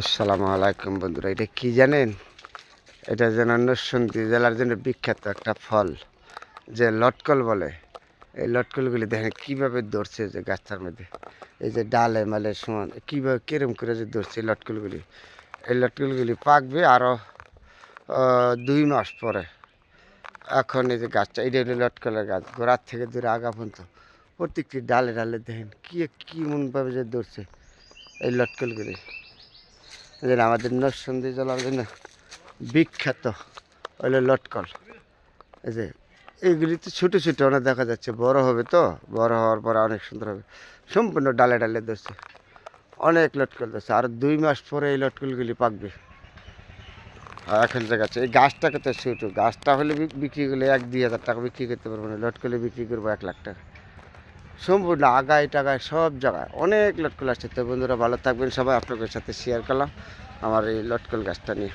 আসসালামু আলাইকুম বন্ধুরা, এটা কি জানেন? এটা যেন নরসিংদী জেলার জন্য বিখ্যাত একটা ফল, যে লটকল বলে। এই লটকলগুলি দেখেন কীভাবে ধরছে যে গাছটার মধ্যে। এই যে ডালে মালে সমান, কীভাবে, কিরম করে যে ধরছে এই লটকলগুলি। এই লটকলগুলি পাকবে আরও দুই মাস পরে। এখন এই যে গাছটা, এটা হলো লটকলের গাছ, গোড়ার থেকে দূরে আগা পর্যন্ত। প্রত্যেকটি ডালে ডালে দেখেন কী কী মনভাবে যে ধরছে এই লটকলগুলি। জন্য আমাদের নরসিংদী জেলার জন্য বিখ্যাত হইল লটকল। এই যে এইগুলি তো ছোটো ছোটো অনেক দেখা যাচ্ছে, বড় হবে তো? বড় হওয়ার পরে অনেক সুন্দর হবে। সম্পূর্ণ ডালে ডালে ধরছে। অনেক লটকল ধরছে। আর দুই মাস পরে এই লটকলগুলি পাকবে। আর এখন যে গাছে, এই গাছটাকে তো ছোটো। গাছটা হলে বিক- বিক্রি করলে এক দুই হাজার টাকা বিক্রি করতে পারব না। লটকলে বিক্রি করব এক লাখ টাকা। সম্পূর্ণ আগায় টাগায় সব জায়গায় অনেক লটকল আসছে। তো বন্ধুরা ভালো থাকবেন, সবাই আপনাদের সাথে শেয়ার করলাম। আমার এই লটকল গাছটা নিয়ে।